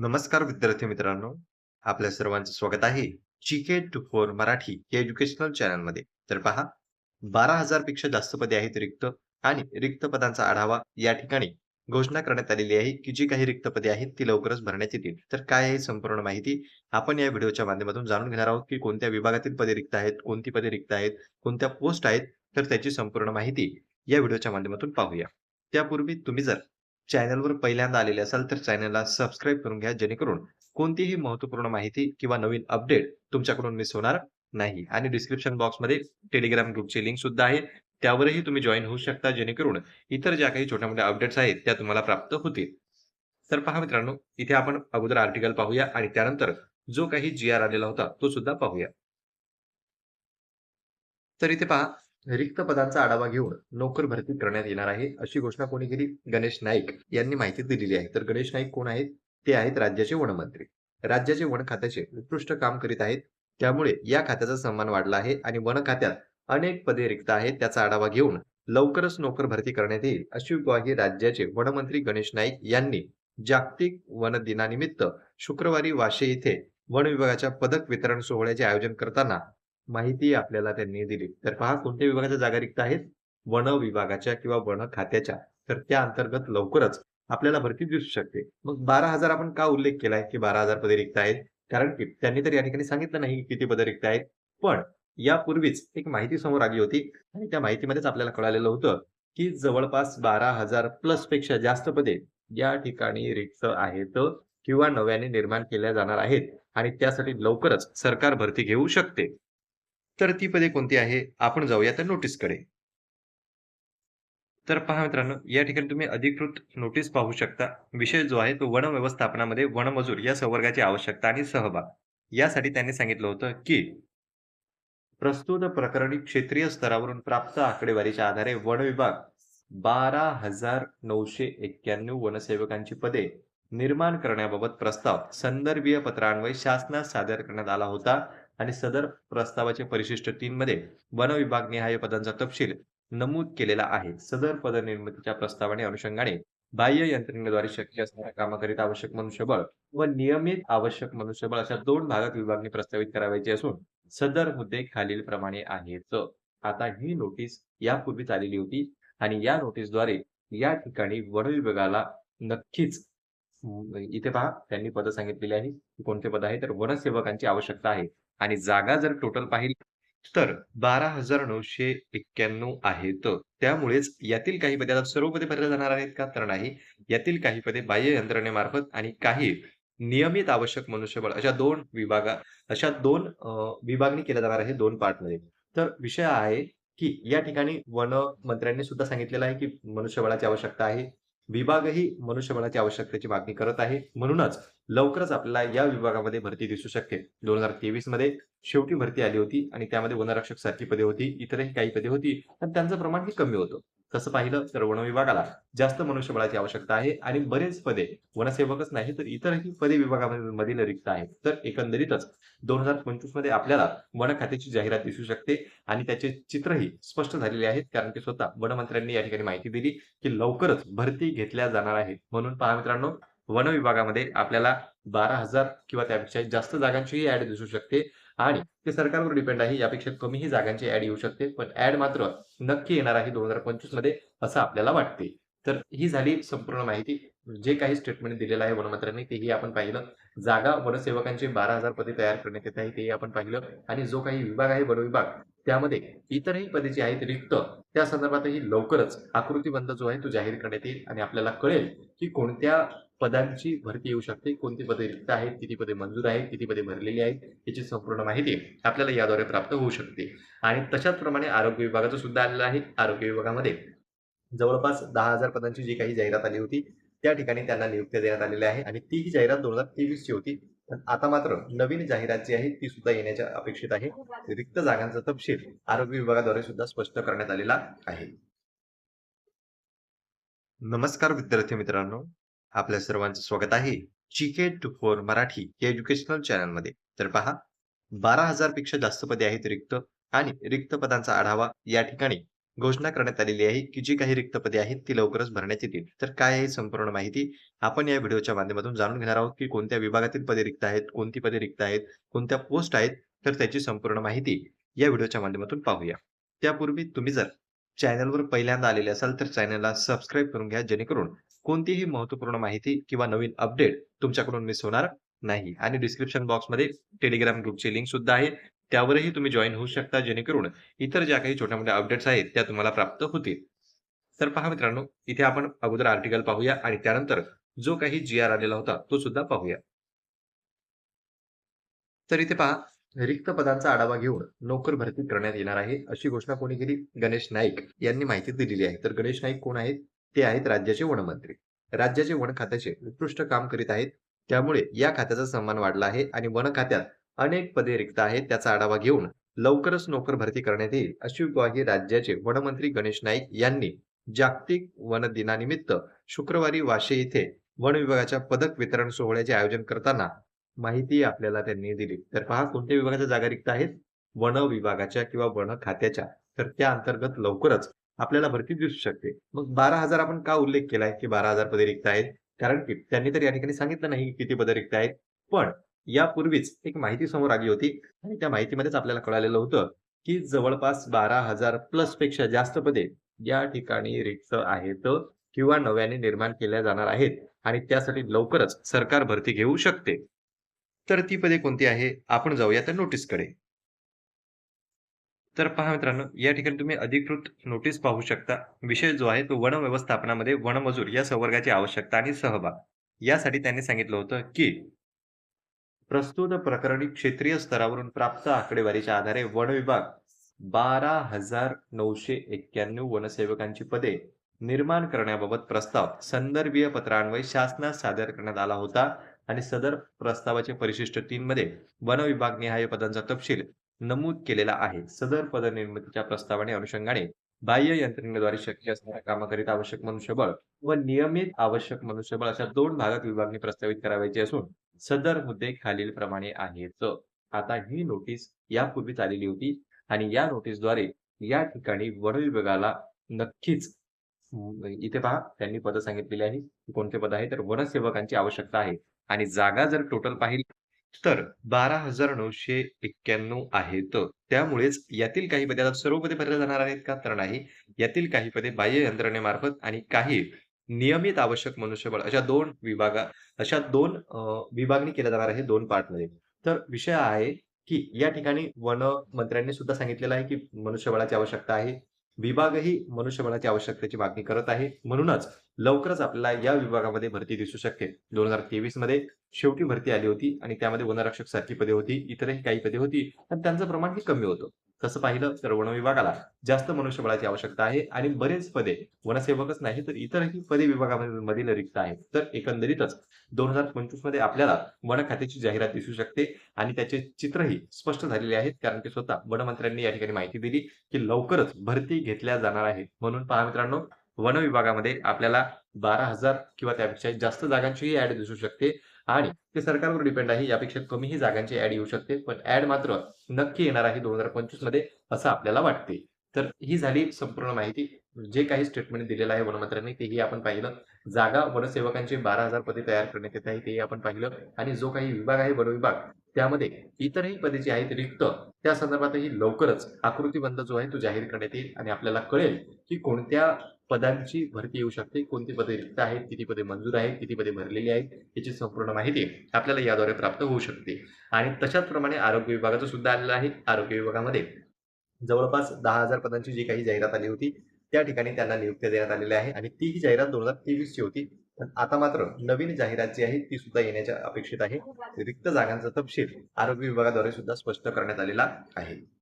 नमस्कार विद्यार्थी मित्रांनो. आपल्या सर्वांचं स्वागत आहे जीके टू फोर मराठी या एज्युकेशनल चॅनलमध्ये तर पहा बारा हजारपेक्षा जास्त पदे आहेत रिक्त आणि रिक्त पदांचा आढावा या ठिकाणी घोषणा करण्यात आलेली आहे की जी काही रिक्त पदे आहेत ती लवकरच भरण्यात येतील. तर काय आहे संपूर्ण माहिती आपण या व्हिडिओच्या माध्यमातून जाणून घेणार आहोत की कोणत्या विभागातील पदे रिक्त आहेत कोणती पदे रिक्त आहेत कोणत्या पोस्ट आहेत तर त्याची संपूर्ण माहिती या व्हिडिओच्या माध्यमातून पाहूया. त्यापूर्वी तुम्ही जर चॅनलवर पहिल्यांदा आलेले असाल तर चॅनलला सबस्क्राईब करून घ्या जेणेकरून कोणतीही महत्त्वपूर्ण माहिती किंवा नवीन अपडेट तुमच्याकडून मिस होणार नाही. आणि डिस्क्रिप्शन बॉक्समध्ये टेलिग्राम ग्रुपची लिंक सुद्धा आहे. त्यावरही तुम्ही जॉईन होऊ शकता जेणेकरून इतर ज्या काही छोट्या मोठ्या अपडेट्स आहेत त्या तुम्हाला प्राप्त होतील. तर पहा मित्रांनो इथे आपण अगोदर आर्टिकल पाहूया आणि त्यानंतर जो काही जी आर आलेला होता तो सुद्धा पाहूया. तर इथे पहा रिक्त पदांचा आढावा घेऊन नोकर भरती करण्यात येणार आहे अशी घोषणा कोणी केली गणेश नाईक यांनी माहिती दिलेली आहे. तर गणेश नाईक कोण आहेत? ते आहेत राज्याचे वनमंत्री. राज्याचे वन खात्याचे उत्कृष्ट काम करीत आहेत. त्यामुळे या खात्याचा सन्मान वाढला आहे आणि वन खात्यात अनेक पदे रिक्त आहेत त्याचा आढावा घेऊन लवकरच नोकर भरती करण्यात येईल अशी ग्वाही राज्याचे वनमंत्री गणेश नाईक यांनी जागतिक वन दिनानिमित्त शुक्रवारी वाशे येथे वन विभागाच्या पदक वितरण सोहळ्याचे आयोजन करताना माहिती आपल्याला त्यांनी दिली. तर पहा कोणत्या विभागाच्या जागा रिक्त आहेत? वन विभागाच्या किंवा वन खात्याच्या. तर त्या अंतर्गत लवकरच आपल्याला भरती दिसू शकते. मग बारा हजार आपण का उल्लेख केलाय की बारा हजार पदे रिक्त आहेत? कारण की त्यांनी तर या ठिकाणी सांगितलं नाही की किती पदे रिक्त आहेत. पण यापूर्वीच एक माहिती समोर आली होती आणि त्या माहितीमध्येच आपल्याला कळालेलं होतं की जवळपास बारा हजार प्लसपेक्षा जास्त पदे या ठिकाणी रिक्त आहेत किंवा नव्याने निर्माण केल्या जाणार आहेत. आणि त्यासाठी लवकरच सरकार भरती घेऊ शकते. तर ती पदे कोणती आहे? आपण जाऊया त्या नोटीसकडे तर पहा मित्रांनो या ठिकाणी तुम्ही अधिकृत नोटीस पाहू शकता. विषय जो आहे तो वन व्यवस्थापनामध्ये वनमजूर या संवर्गाची आवश्यकता आणि सहभाग. यासाठी त्यांनी सांगितलं होतं की प्रस्तुत प्रकरणी क्षेत्रीय स्तरावरून प्राप्त आकडेवारीच्या आधारे वन विभाग बारा हजार नऊशे एक्क्याण्णव वनसेवकांची पदे निर्माण करण्याबाबत प्रस्ताव संदर्भीय पत्रान्वये शासनास सादर करण्यात आला होता. आणि सदर प्रस्तावाचे परिशिष्ट तीन मध्ये वन विभाग निहाय पदांचा तपशील नमूद केलेला आहे. सदर पद निर्मितीच्या प्रस्तावाने अनुषंगाने बाह्य यंत्रणेद्वारे शक्य असणाऱ्या कामाकरिता आवश्यक मनुष्यबळ व नियमित आवश्यक मनुष्यबळ अशा दोन भागात विभागने प्रस्तावित करावायचे असून सदर मुद्दे खालील प्रमाणे आहेत. आता ही नोटीस यापूर्वीच आलेली होती आणि या नोटीसद्वारे या ठिकाणी वन विभागाला नक्कीच इथे पहा त्यांनी पद सांगितलेली आहे कोणते पद आहे तर वनसेवकांची आवश्यकता आहे. आणि जागा जर टोटल पाहिली तर बारा हजार नऊशे एक्क्याण्णव आहेत त्यामुळेच यातील काही पदे आता सर्व पदे भरले जाणार आहेत का? तर नाही. यातील काही पदे बाह्य यंत्रणेमार्फत आणि काही नियमित आवश्यक मनुष्यबळ अशा दोन विभागा अशा दोन विभागणी केल्या जाणार आहे दोन पार्टमध्ये तर विषय आहे की या ठिकाणी वन मंत्र्यांनी सुद्धा सांगितलेलं आहे की मनुष्यबळाची आवश्यकता आहे. विभागही मनुष्यबळाची आवश्यकतेची मागणी करत आहे. म्हणूनच लवकरच आपल्याला या विभागामध्ये भरती दिसू शकते दोन हजार तेवीसमध्ये शेवटी भरती आली होती आणि त्यामध्ये वनरक्षक सारखी पदे होती इतरही काही पदे होती. पण त्यांचं प्रमाण हे कमी होतं. तसं पाहिलं तर वन विभागाला जास्त मनुष्यबळाची आवश्यकता आहे आणि बरेच पदे वनसेवकच नाही तर इतरही पदे विभागामधील रिक्त आहेत. तर एकंदरीतच दोन हजार पंचवीसमध्ये आपल्याला वन खात्याची जाहिरात दिसू शकते आणि त्याचे चित्रही स्पष्ट झालेले आहेत कारण की स्वतः वनमंत्र्यांनी या ठिकाणी माहिती दिली की लवकरच भरती घेतल्या जाणार आहे म्हणून पहा मित्रांनो वन विभागामध्ये आपल्याला बारा हजार किंवा त्यापेक्षा जास्त जागांचीही ऍड दिसू शकते. आणि ते सरकारवर डिपेंड आहे. यापेक्षा कमीही जागांची ऍड येऊ शकते. पण ऍड मात्र नक्की येणार आहे दोन हजार पंचवीसमध्ये असं आपल्याला वाटते. तर ही झाली संपूर्ण माहिती. जे काही स्टेटमेंट दिलेलं आहे वनमंत्र्यांनी तेही आपण पाहिलं. जागा वनसेवकांचे बारा हजार पदे तयार करण्यात येत आहे तेही आपण पाहिलं. आणि जो काही विभाग आहे वनविभाग त्यामध्ये इतरही पदे जी आहेत रिक्त त्या संदर्भातही लवकरच आकृतीबंध जो आहे तो जाहीर करण्यात येईल. आणि आपल्याला कळेल की कोणत्या पदांची भरती येऊ शकते. कोणती पदे रिक्त आहेत? किती पदे मंजूर आहेत? किती पदे भरलेली आहेत? याची संपूर्ण माहिती आपल्याला याद्वारे प्राप्त होऊ शकते. आणि तशाच प्रमाणे आरोग्य विभागाचं सुद्धा आलेलं आहे. आरोग्य विभागामध्ये जवळपास दहा हजार पदांची जी काही जाहिरात आली होती त्या ठिकाणी त्यांना नियुक्त्या देण्यात आलेल्या आहे. आणि ती ही जाहिरात दोन हजार तेवीस ची होती. पण आता मात्र नवीन जाहिरात जी आहे ती सुद्धा येण्याच्या अपेक्षित आहे. रिक्त जागांचा तपशील आरोग्य विभागाद्वारे सुद्धा स्पष्ट करण्यात आलेला आहे. नमस्कार विद्यार्थी मित्रांनो. आपल्या सर्वांचं स्वागत आहे जीके टू फोर मराठी या एज्युकेशनल चॅनलमध्ये तर पहा बारा हजारपेक्षा जास्त पदे आहेत रिक्त आणि रिक्त पदांचा आढावा या ठिकाणी घोषणा करण्यात आलेली आहे की जी काही रिक्त पदे आहेत ती लवकरच भरण्यात येतील. तर काय आहे संपूर्ण माहिती आपण या व्हिडिओच्या माध्यमातून जाणून घेणार आहोत की कोणत्या विभागातील पदे रिक्त आहेत कोणती पदे रिक्त आहेत कोणत्या पोस्ट आहेत तर त्याची संपूर्ण माहिती या व्हिडिओच्या माध्यमातून पाहूया. त्यापूर्वी तुम्ही जर चॅनलवर पहिल्यांदा आलेले असाल तर चॅनलला सबस्क्राईब करून घ्या जेणेकरून कोणतीही महत्त्वपूर्ण माहिती किंवा नवीन अपडेट तुमच्याकडून मिस होणार नाही. आणि डिस्क्रिप्शन बॉक्समध्ये टेलिग्राम ग्रुपची लिंक सुद्धा आहे. त्यावरही तुम्ही जॉईन होऊ शकता. जेणेकरून इतर ज्या काही छोट्या मोठ्या अपडेट्स आहेत त्या तुम्हाला प्राप्त होतील. तर पहा मित्रांनो इथे आपण अगोदर आर्टिकल पाहूया आणि त्यानंतर जो काही जी आर आलेला होता तो सुद्धा पाहूया. तर इथे पहा रिक्त पदांचा आढावा घेऊन नोकर भरती करण्यात येणार आहे. अशी घोषणा कोणी केली? गणेश नाईक यांनी माहिती दिलेली आहे. तर गणेश नाईक कोण आहेत? ते आहेत राज्याचे वनमंत्री. राज्याचे वन खात्याचे उत्कृष्ट काम करीत आहेत. त्यामुळे या खात्याचा सन्मान वाढला आहे आणि वन खात्यात अनेक पदे रिक्त आहेत. त्याचा आढावा घेऊन लवकरच नोकर भरती करण्यात येईल अशी ग्वाही राज्याचे वनमंत्री गणेश नाईक यांनी जागतिक वन दिनानिमित्त शुक्रवारी वाशे येथे वन विभागाच्या पदक वितरण सोहळ्याचे आयोजन करताना माहिती आपल्याला त्यांनी दिली. तर पहा कोणत्या विभागाच्या जागा रिक्त आहेत? वन विभागाच्या किंवा वन खात्याच्या. तर त्या अंतर्गत लवकरच आपल्याला भरती दिसू शकते. मग बारा हजार आपण का उल्लेख केलाय की बारा हजार पदे रिक्त आहेत? कारण की त्यांनी तर या ठिकाणी सांगितलं नाही किती पदे रिक्त आहेत. पण यापूर्वीच एक माहिती समोर आली होती आणि त्या माहितीमध्येच आपल्याला कळालेलं होतं की जवळपास बारा हजार प्लसपेक्षा जास्त पदे या ठिकाणी रिक्त आहेत किंवा नव्याने निर्माण केल्या जाणार आहेत आणि त्यासाठी लवकरच सरकार भरती घेऊ शकते. तर ती पदे कोणती आहे? आपण जाऊया त्या नोटीसकडे तर पहा मित्रांनो या ठिकाणी तुम्ही अधिकृत नोटीस पाहू शकता. विषय जो आहे तो वन व्यवस्थापनामध्ये वनमजूर या संवर्गाची आवश्यकता आणि सहभाग. यासाठी त्यांनी सांगितलं होतं की प्रस्तुत प्रकरणी क्षेत्रीय स्तरावरून प्राप्त आकडेवारीच्या आधारे वन विभाग बारा हजार नऊशे एक्क्याण्णव वनसेवकांची पदे निर्माण करण्याबाबत प्रस्ताव संदर्भीय पत्रान्वये शासनास सादर करण्यात आला होता. आणि सदर प्रस्तावाचे परिशिष्ट तीन मध्ये वन विभाग निहाय पदांचा तपशील नमूद केलेला आहे. सदर पदनिर्मितीच्या प्रस्तावाने अनुषंगाने बाह्य यंत्रणेद्वारे शक्य असणाऱ्या कामाकरिता आवश्यक मनुष्यबळ व नियमित आवश्यक मनुष्यबळ अशा दोन भागात विभागणी प्रस्तावित करावयाची असून सदर मुद्दे खालील प्रमाणे आहेत. आता ही नोटीस यापूर्वीच आलेली होती आणि या नोटीसद्वारे या ठिकाणी वन विभागाला नक्कीच इथे पहा त्यांनी पद सांगितलेली आहे कोणते पद आहे तर वनसेवकांची आवश्यकता आहे. आणि जागा जर टोटल पाहिली तर बारा हजार नऊशे एक्क्याण्णव आहेत त्यामुळेच यातील काही पदे आता सर्व पदे भरले जाणार आहेत का? तर नाही. यातील काही पदे बाह्य यंत्रणेमार्फत आणि काही नियमित आवश्यक मनुष्यबळ अशा दोन विभागा अशा दोन विभागणी केल्या जाणार आहे दोन पार्टमध्ये. तर विषय आहे की या ठिकाणी वन मंत्र्यांनी सुद्धा सांगितलेलं आहे की मनुष्यबळाची आवश्यकता आहे. विभागही मनुष्यबळाची आवश्यकतेची मागणी करत आहे. म्हणूनच लवकरच आपल्याला या विभागामध्ये भरती दिसू शकते दोन हजार तेवीसमध्ये शेवटी भरती आली होती आणि त्यामध्ये वनरक्षक सारखी पदे होती इतरही काही पदे होती. पण त्यांचं प्रमाण हे कमी होतं. तसं पाहिलं तर वन विभागाला जास्त मनुष्यबळाची आवश्यकता आहे आणि बरेच पदे वनसेवकच नाही तर इतरही पदे विभागामध्ये रिक्त आहेत. तर एकंदरीतच दोन हजार पंचवीसमध्ये आपल्याला वन खात्याची जाहिरात दिसू शकते आणि त्याचे चित्रही स्पष्ट झालेले आहेत कारण की स्वतः वनमंत्र्यांनी या ठिकाणी माहिती दिली की लवकरच भरती घेतल्या जाणार आहे. म्हणून पहा मित्रांनो वन विभागामध्ये आपल्याला बारा हजार किंवा त्यापेक्षा जास्त जागांचीही ऍड दिसू शकते. आणि ते सरकारवर डिपेंड आहे यापेक्षा कमीही जागांची ऍड येऊ शकते. पण ऍड मात्र नक्की येणार आहे दोन हजार पंचवीसमध्ये असं आपल्याला वाटते. तर ही झाली संपूर्ण माहिती. जे काही स्टेटमेंट दिलेलं आहे वनमंत्र्यांनी तेही आपण पाहिलं. जागा वनसेवकांचे बारा हजार पदे तयार करण्यात येत आहे तेही आपण पाहिलं. आणि जो काही विभाग आहे वन विभाग त्यामध्ये इतरही पदे जी आहेत रिक्त त्या संदर्भातही लवकरच आकृतीबंध जो आहे तो जाहीर करण्यात येईल. आणि आपल्याला कळेल की कोणत्या पदांची भरती येऊ शकते. कोणती पदे रिक्त आहेत? किती पदे मंजूर आहेत? किती पदे भरलेली आहेत? याची संपूर्ण माहिती आपल्याला याद्वारे प्राप्त होऊ शकते. आणि तशाच प्रमाणे आरोग्य विभागाचं सुद्धा आलेलं आहे. आरोग्य विभागामध्ये जवळपास दहा हजार पदांची जी काही जाहिरात आली होती त्या ठिकाणी त्यांना नियुक्त्या देण्यात आलेल्या आहे. आणि ती ही जाहिरात दोन हजार तेवीस ची होती. पण आता मात्र नवीन जाहिरात जी आहे ती सुद्धा येण्याच्या अपेक्षित आहे. रिक्त जागांचा तपशील आरोग्य विभागाद्वारे सुद्धा स्पष्ट करण्यात आलेला आहे.